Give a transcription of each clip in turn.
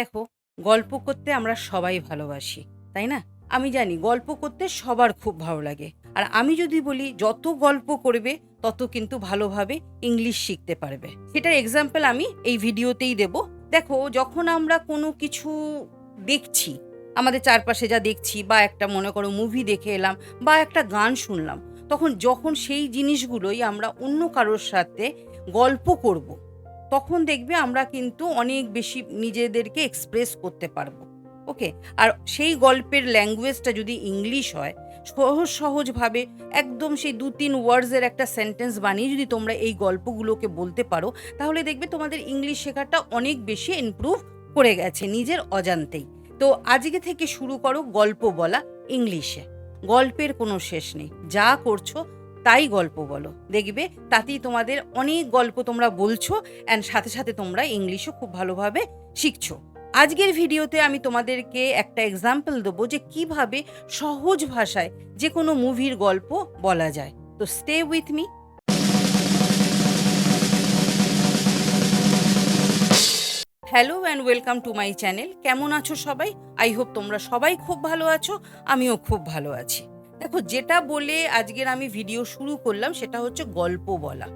দেখো, গল্প করতে আমরা সবাই ভালোবাসি, তাই না? আমি জানি গল্প করতে সবার খুব ভালো লাগে। আর আমি যদি বলি যত গল্প করবে, তত কিন্তু ভালোভাবে ইংলিশ শিখতে পারবে। সেটার এক্সাম্পল আমি এই ভিডিওতেই দেব। দেখো, যখন আমরা কোনো কিছু দেখছি, আমাদের চারপাশে যা দেখছি, বা একটা মনে করো মুভি দেখে এলাম, বা একটা গান শুনলাম, তখন যখন সেই জিনিসগুলোই আমরা অন্য কারোর সাথে গল্প করব তখন দেখবে আমরা কিন্তু অনেক বেশি নিজেদেরকে এক্সপ্রেস করতে পারব। ওকে? আর সেই গল্পের ল্যাঙ্গুয়েজটা যদি ইংলিশ হয়, সহজ সহজভাবে একদম সেই দু তিন ওয়ার্ডসের একটা সেন্টেন্স বানিয়ে যদি তোমরা এই গল্পগুলোকে বলতে পারো, তাহলে দেখবে তোমাদের ইংলিশ শেখাটা অনেক বেশি ইমপ্রুভ করে গেছে নিজের অজান্তেই। তো আজকে থেকে শুরু করো গল্প বলা ইংলিশে গল্পের কোনো শেষ নেই। যা করছ তাই গল্প বলো। দেখবে তাতেই তোমাদের অনেক গল্প তোমরা বলছো অ্যান্ড সাথে সাথে তোমরা ইংলিশও খুব ভালোভাবে শিখছো। আজকের ভিডিওতে আমি তোমাদেরকে একটা এক্সাম্পল দেবো যে কীভাবে সহজ ভাষায় যে কোনো মুভির গল্প বলা যায়। তো stay with me hello and welcome to my channel কেমন আছো সবাই? আই হোপ তোমরা সবাই খুব ভালো আছো, আমিও খুব ভালো আছি। দেখো, যেটা বলে আজকের আমি ভিডিও শুরু করলাম সেটা হচ্ছে গল্প বলা।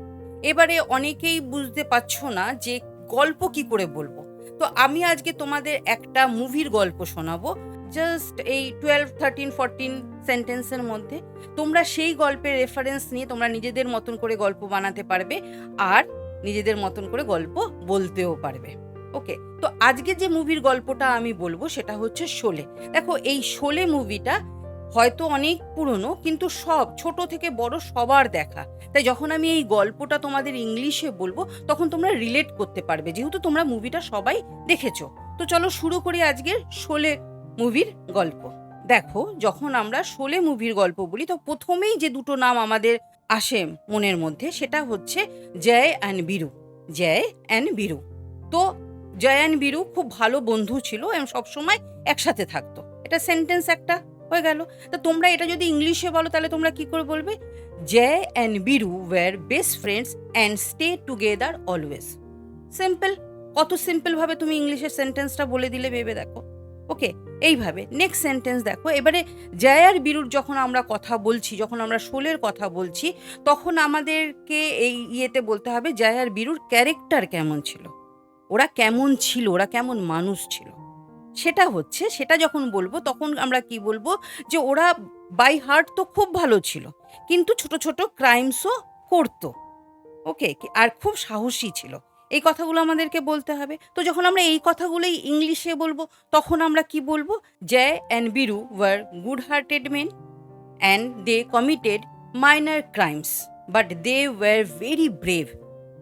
এবারে অনেকেই বুঝতে পারছ না যে গল্প কি করে বলব। তো আমি আজকে তোমাদের একটা মুভির গল্প শোনাবো। জাস্ট এই টুয়েলভ থার্টিন ফোরটিন সেন্টেন্সের মধ্যে। তোমরা সেই গল্পের রেফারেন্স নিয়ে তোমরা নিজেদের মতন করে গল্প বানাতে পারবে আর নিজেদের মতন করে গল্প বলতেও পারবে। ওকে তো আজকে যে মুভির গল্পটা আমি বলব সেটা হচ্ছে শোলে। দেখো, এই শোলে মুভিটা হয়তো অনেক পুরনো, কিন্তু সব, ছোট থেকে বড় সবার দেখা। তাই যখন আমি এই গল্পটা তোমাদের ইংলিশে বলব, তখন তোমরা রিলেট করতে পারবে, যেহেতু তোমরা মুভিটা সবাই দেখেছ। তো চলো শুরু করি আজকের শোলে মুভির গল্প। দেখো, যখন আমরা শোলে মুভির গল্প বলি, তো প্রথমেই যে দুটো নাম আমাদের আসে মনের মধ্যে, সেটা হচ্ছে Jai and Viru. Joy and বীরু। তো জয় অ্যান্ড বীরু খুব ভালো বন্ধু ছিল এবং সবসময় একসাথে থাকতো। এটা সেন্টেন্স একটা। হয়ে গেল। তা তোমরা এটা যদি ইংলিশে বলো, তাহলে তোমরা কি করে বলবে? Jai and Veeru were best friends and stay together always. Simple, কত সিম্পলভাবে তুমি ইংলিশের সেন্টেন্সটা বলে দিলে ভেবে দেখো। ওকে, এইভাবে, নেক্সট সেন্টেন্স দেখো। এবারে জয় আর বীরুর যখন আমরা কথা বলছি, যখন আমরা শোলের কথা বলছি, তখন আমাদেরকে এই ইয়েতে বলতে হবে জয় আর বীরুর ক্যারেক্টার কেমন ছিল? ওরা কেমন ছিল? ওরা কেমন মানুষ ছিল? সেটা হচ্ছে, সেটা যখন বলব তখন আমরা কি বলব যে ওরা বাই হার্ট তো খুব ভালো ছিল, কিন্তু ছোট ছোট ক্রাইমসও করতো ওকে আর খুব সাহসী ছিল। এই কথাগুলো আমাদেরকে বলতে হবে। তো যখন আমরা এই কথাগুলোই ইংলিশে বলব, তখন আমরা কি বলব? Jai and Veeru were good hearted men and they committed minor crimes but they were very brave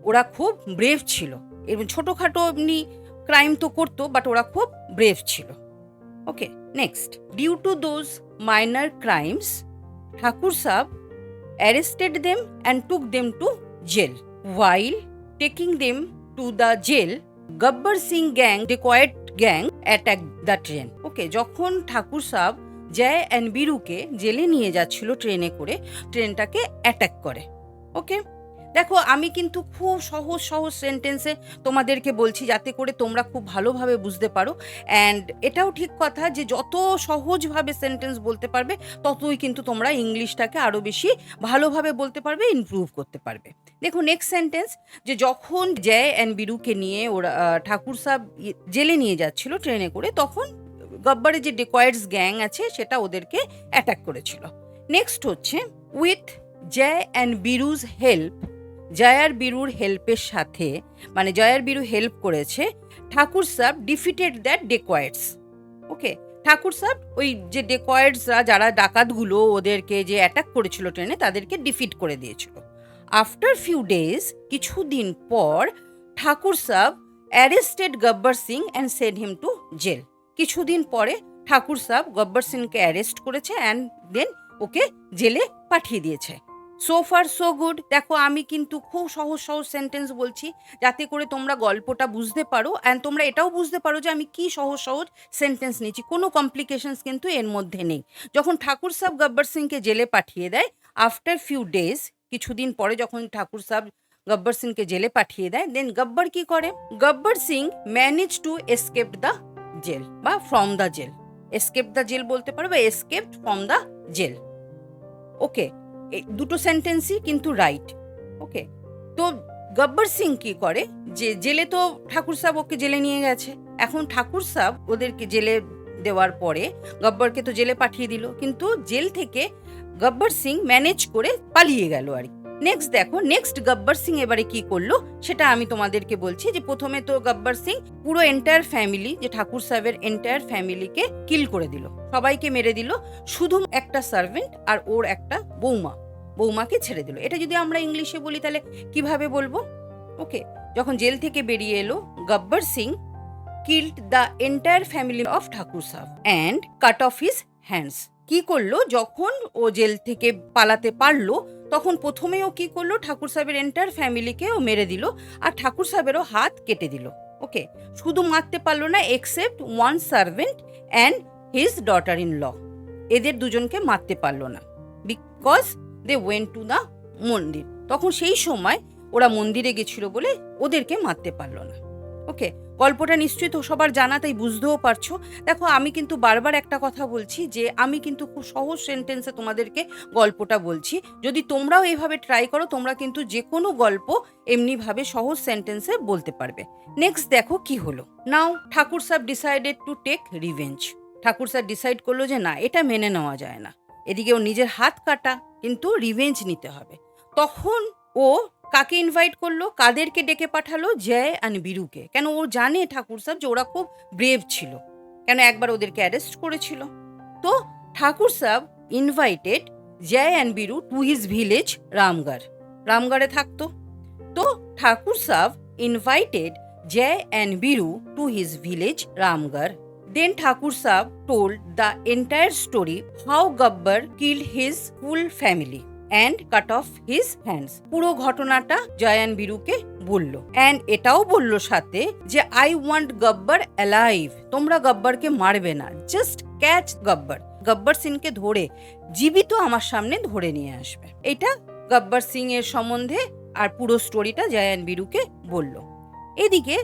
ওরা খুব ব্রেভ ছিল। এবং ছোটোখাটো এমনি ক্রাইম তো করতো বাট ওরা খুব ব্রেভ ছিল। Okay next due to those minor crimes Thakur Saab arrested them and took them to jail while taking them to the jail Gabbar Singh gang dacoit gang attack the train okay যখন ঠাকুর সাহ জয় and বীরুকে জেলে নিয়ে যাচ্ছিল ট্রেনে করে ট্রেনটাকে attack করে। ওকে দেখো, আমি কিন্তু খুব সহজ সহজ সেন্টেন্সে তোমাদেরকে বলছি যাতে করে তোমরা খুব ভালোভাবে বুঝতে পারো। অ্যান্ড এটাও ঠিক কথা যে যত সহজভাবে সেন্টেন্স বলতে পারবে, ততই কিন্তু তোমরা ইংলিশটাকে আরও বেশি ভালোভাবে বলতে পারবে ইমপ্রুভ করতে পারবে। দেখো নেক্সট সেন্টেন্স যে যখন জয় অ্যান্ড বিরুকে নিয়ে ওরা ঠাকুর সাহ জেলে নিয়ে যাচ্ছিল ট্রেনে করে, তখন গব্বরের যে ডেকয়েডস গ্যাং আছে, সেটা ওদেরকে অ্যাটাক করেছিল। নেক্সট হচ্ছে with Jai and Veeru's help জয়ার বীরুর হেল্পের সাথে মানে জয়ার বীরু হেল্প করেছে, ঠাকুর সাহ ডিফিটেড দ্যাট ডেকয়েডস ওকে? ঠাকুর সাহ ওই যে ডেকয়েডসরা যারা ডাকাতগুলো ওদেরকে যে অ্যাটাক করেছিল ট্রেনে তাদেরকে ডিফিট করে দিয়েছিল। আফটার ফিউ ডেজ কিছুদিন পর, Thakur Saab arrested Gabbar Singh and send him to jail কিছুদিন পরে, ঠাকুর সাহ গব্বর সিংকে অ্যারেস্ট করেছে অ্যান্ড দেন ওকে জেলে পাঠিয়ে দিয়েছে। সো ফার সো গুড দেখো, আমি কিন্তু খুব সহজ সহজ সেন্টেন্স বলছি যাতে করে তোমরা গল্পটা বুঝতে পারো অ্যান্ড তোমরা এটাও বুঝতে পারো যে আমি কি সহজ সহজ সেন্টেন্স নিচ্ছি কোনো কমপ্লিকেশনস কিন্তু এর মধ্যে নেই। যখন ঠাকুর সাহ গব্বর সিংকে জেলে পাঠিয়ে দেয় আফটার ফিউ ডেজ কিছুদিন পরে যখন ঠাকুর সাহ গব্বর সিংকে জেলে পাঠিয়ে দেয় দেন গব্বর কি করে? Gabbar Singh manage to escape the jail বা from the jail escape the jail বলতে পারো বা escape from the jail okay দুটো সেন্টেন্সই কিন্তু রাইট ওকে তো গব্বর সিং কি করে? যে জেলে তো ঠাকুর সাহেব ওকে জেলে নিয়ে গেছে। এখন ঠাকুর সাহেব ওদেরকে জেলে দেওয়ার পরে গব্বরকে তো জেলে পাঠিয়ে দিল। কিন্তু জেল থেকে গব্বর সিং ম্যানেজ করে পালিয়ে গেল আর কি। নেক্সট দেখো নেক্সট গব্বর সিং এবারে কি করল? সেটা আমি তোমাদেরকে বলছি যে প্রথমে তো গব্বর সিং পুরো এন্টায়ার ফ্যামিলি যে ঠাকুর সাহেবের এন্টায়ার ফ্যামিলিকে কিল করে দিল। সবাইকে মেরে দিল, শুধু একটা সার্ভেন্ট আর ওর একটা বৌমা, বৌমাকে ছেড়ে দিল। এটা যদি আমরা ইংলিশে বলি তাহলে কীভাবে বলব? ওকে যখন জেল থেকে বেরিয়ে এলো, Gabbar Singh killed the entire family of Thakur Sahab and cut off his hands কি করল? যখন ও জেল থেকে পালাতে পারল, তখন প্রথমে ও কি করল? ঠাকুর সাহেবের এন্টার ফ্যামিলিকে ও মেরে দিল আর ঠাকুর সাহেবেরও হাত কেটে দিল। ওকে শুধু মারতে পারল না except one servant and his daughter in law এদের দুজনকে মারতে পারল না। Because they went to the mandir. তখন সেই সময় ওরা মন্দিরে গেছিল বলে ওদেরকে মারতে পারল না। ওকে গল্পটা নিশ্চয়ই তো সবার জানা তাই বুঝতেও পারছ। দেখো, আমি কিন্তু বারবার একটা কথা বলছি যে, আমি কিন্তু খুব সহজ সেন্টেন্সে তোমাদেরকে গল্পটা বলছি। যদি তোমরাও এইভাবে ট্রাই করো, তোমরা কিন্তু যে কোনো গল্প এমনিভাবে সহজ সেন্টেন্সে বলতে পারবে। নেক্সট দেখো কি হলো। Now Thakur Sahab decided to take revenge Thakur sir decide করল যে, না, এটা মেনে নেওয়া যায় না। এদিকে ও নিজের হাত কাটা, কিন্তু রিভেঞ্জ নিতে হবে। তখন ও কাকে ইনভাইট করল, কাদেরকে ডেকে পাঠালো, জয় অ্যান্ড বীরুকে। কেন ও জানে ঠাকুর সাহেব যে ওরা খুব ব্রেভ ছিল। কেন একবার ওদেরকে অ্যারেস্ট করেছিল। তো Thakur Sahab invited Jai and Veeru to his village Ramgarh. রামগড়ে থাকতো। তো Thakur Sahab invited Jai and Veeru to his village Ramgarh. Then Thakur Sahib told the entire story, how Gabbar killed his full family and cut off his hands. পুরো ঘটনাটা জয়ান বীরুকে বলল। And এটাও বলল সাথে যে I want Gabbar alive তোমরা গব্বরকে মারবে না। Just catch Gabbar. গব্বর সিংকে ধরে, জীবিত আমার সামনে ধরে নিয়ে আসবে। এটা গব্বর সিং এর সম্বন্ধে আর পুরো স্টোরিটা জয়ান বীরুকে বলল। এদিকে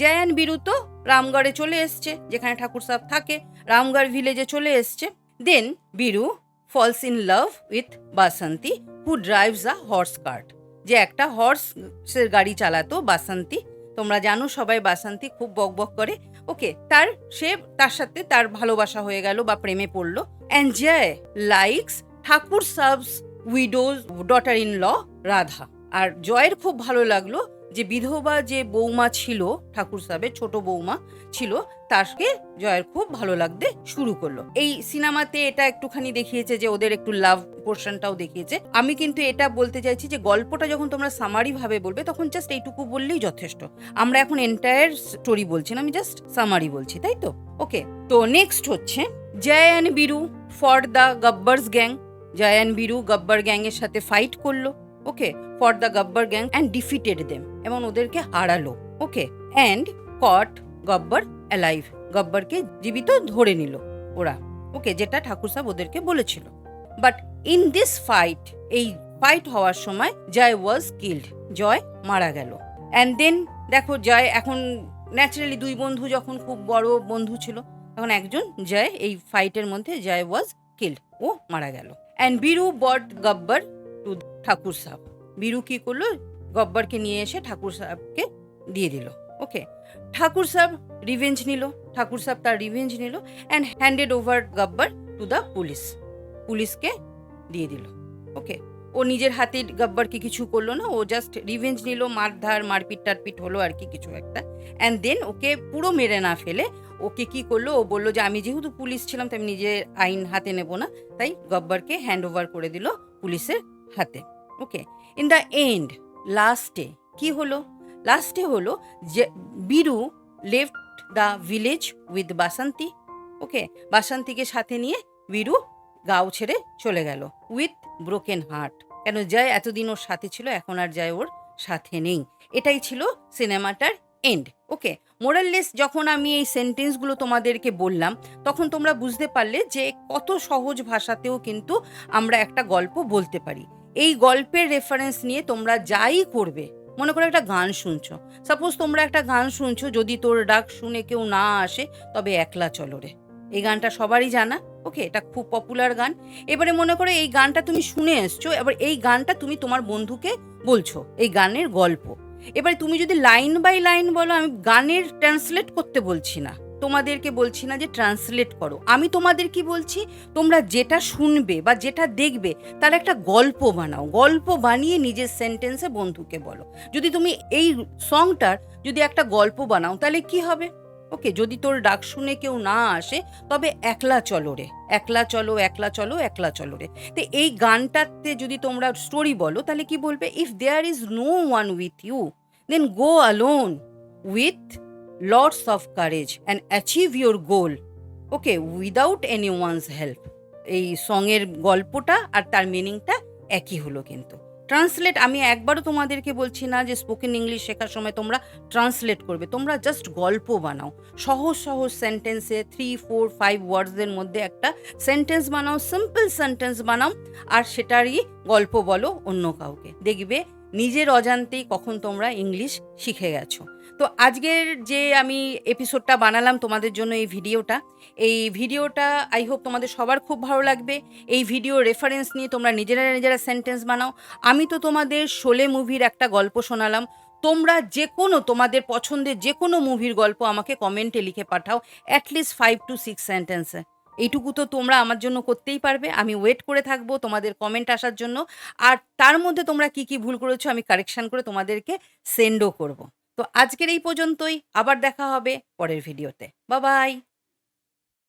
জয়ান বীরু তো রামগড়ে চলে এসছে, যেখানে ঠাকুর সাহেব থাকে, রামগড় ভিলেজে চলে এসছে। Then Veeru falls in love with Basanti who drives a horse cart যে একটা হর্সের গাড়ি চালাতো বাসন্তী তোমরা জানো সবাই বাসন্তী খুব বক বক করে। ওকে তার, সে তার সাথে তার ভালোবাসা হয়ে গেল বা প্রেমে পড়ল। And Jai likes Thakur Saab's widows daughter in law Radha আর জয়ের খুব ভালো লাগল। যে বিধবা যে বৌমা ছিল, ঠাকুর সাহেবের ছোট বৌমা ছিল, তাকে জয়ের খুব ভালো লাগতে শুরু করল। এই সিনেমাতে এটা একটুখানি দেখিয়েছে যে ওদের একটু লাভ পোর্শনটাও দেখিয়েছে। আমি কিন্তু এটা বলতে চাইছি যে গল্পটা যখন তোমরা সামারি ভাবে বলবে, তখন জাস্ট এইটুকু বললেই যথেষ্ট। আমরা এখন এন্টায়ার স্টোরি বলছি না, আমি জাস্ট সামারি বলছি, তাই তো? ওকে তো নেক্সট হচ্ছে, Jai and Veeru fought the Gabbar's gang Jai and Veeru Gabbar গ্যাংয়ের সাথে ফাইট করল। Okay fought the Gabbar gang and defeated them এবং ওদেরকে হারালো। Okay and caught Gabbar alive গব্বরকে জীবিত ধরে নিল ওরা। ওকে যেটা ঠাকুর সাহেব ওদেরকে বলেছিল। বাট ইন দিস ফাইট এই ফাইট হওয়ার সময় জয় ওয়াজ কিল্ড জয় মারা গেল। অ্যান্ড দেন দেখো জয় এখন ন্যাচারালি দুই বন্ধু যখন খুব বড় বন্ধু ছিল, তখন একজন জয় এই ফাইটের মধ্যে জয় ওয়াজ কিল্ড ও মারা গেল। And Veeru brought Gabbar to Thakur সাহেব। বীরু কি করল? গব্বরকে নিয়ে এসে ঠাকুর সাহেবকে দিয়ে দিল। ওকে ঠাকুর সাহেব রিভেঞ্জ নিল। ঠাকুর সাহেব তার রিভেঞ্জ নিল and handed over Gabbar to the police পুলিশকে দিয়ে দিল। ওকে ও নিজের হাতে গব্বরকে কিছু করল না। ও জাস্ট রিভেঞ্জ নিল। মারধার, মারপিট, টারপিট হলো আর কি কিছু একটা। অ্যান্ড দেন ওকে পুরো মেরে না ফেলে ওকে কি করল? ও বলল যে, আমি যেহেতু পুলিশ ছিলাম, তাই আমি নিজের আইন হাতে নেব না। তাই গব্বরকে হ্যান্ড ওভার করে দিল পুলিশের হাতে। ওকে ইন দ্য এন্ড লাস্টে কি হলো? লাস্টে হলো যে Veeru left the village with Basanti okay বাসন্তীকে সাথে নিয়ে বীরু গাও ছেড়ে চলে গেল উইথ ব্রোকেন হার্ট কেন জয় এতদিন ওর সাথে ছিল, এখন আর জয় ওর সাথে নেই। এটাই ছিল সিনেমাটার এন্ড ওকে মোরাললেস যখন আমি এই সেন্টেন্সগুলো তোমাদেরকে বললাম, তখন তোমরা বুঝতে পারলে যে কত সহজ ভাষাতেও কিন্তু আমরা একটা গল্প বলতে পারি। এই গল্পের রেফারেন্স নিয়ে তোমরা যাই করবে, মনে করো একটা গান শুনছো। সাপোজ তোমরা একটা গান শুনছো, যদি তোর ডাক শুনে কেউ না আসে, তবে একলা চলো রে। এই গানটা সবারই জানা? ওকে এটা খুব পপুলার গান। এবারে মনে করো এই গানটা তুমি শুনে এসছো, এবার এই গানটা তুমি তোমার বন্ধুকে বলছো, এই গানের গল্প। এবারে তুমি যদি লাইন বাই লাইন বলো, আমি গানের ট্রান্সলেট করতে বলছি না। তোমাদেরকে বলছি না যে ট্রান্সলেট করো। আমি তোমাদের কি বলছি? তোমরা যেটা শুনবে বা যেটা দেখবে, তার একটা গল্প বানাও। গল্প বানিয়ে নিজের সেন্টেন্সে বন্ধুকে বলো। যদি তুমি এই সংটার যদি একটা গল্প বানাও, তাহলে কি হবে? ওকে যদি তোর ডাক শুনে কেউ না আসে, তবে একলা চলো রে। একলা চলো একলা চলো একলা চলো রে। তো এই গানটাতে যদি তোমরা স্টোরি বলো, তাহলে কি বলবে? If there is no one with you then go alone with lots of courage and achieve your goal okay without any one's help এই সঙের গল্পটা আর তার মিনিংটা একই হলো কিন্তু। ট্রান্সলেট আমি একবারও তোমাদেরকে বলছি না যে স্পোকেন ইংলিশ শেখার সময় তোমরা ট্রান্সলেট করবে, তোমরা জাস্ট গল্প বানাও। সহজ সহজ সেন্টেন্সে থ্রি ফোর ফাইভ ওয়ার্ডসের মধ্যে একটা সেন্টেন্স বানাও সিম্পল সেন্টেন্স বানাও, আর সেটারই গল্প বলো অন্য কাউকে। দেখবে নিজের অজান্তেই কখন তোমরা ইংলিশ শিখে গেছো। তো আজকের যে আমি এপিসোডটা বানালাম তোমাদের জন্য এই ভিডিওটা এই ভিডিওটা আই হোপ তোমাদের সবার খুব ভালো লাগবে। এই ভিডিও রেফারেন্স নিয়ে তোমরা নিজেরা নিজেরা সেন্টেন্স বানাও। আমি তো তোমাদের শোলে মুভির একটা গল্প শোনালাম। তোমরা যে কোনো তোমাদের পছন্দের যে কোনো মুভির গল্প আমাকে কমেন্টে লিখে পাঠাও at least five to six সেন্টেন্সে এইটুকু তো তোমরা আমার জন্য করতেই পারবে। আমি ওয়েট করে থাকব তোমাদের কমেন্ট আসার জন্য। আর তার মধ্যে তোমরা কি কি ভুল করেছ আমি কারেকশন করে তোমাদেরকে সেন্ডও করব। তো আজকের এই পর্যন্তই আবার দেখা হবে পরের ভিডিওতে। বা বাই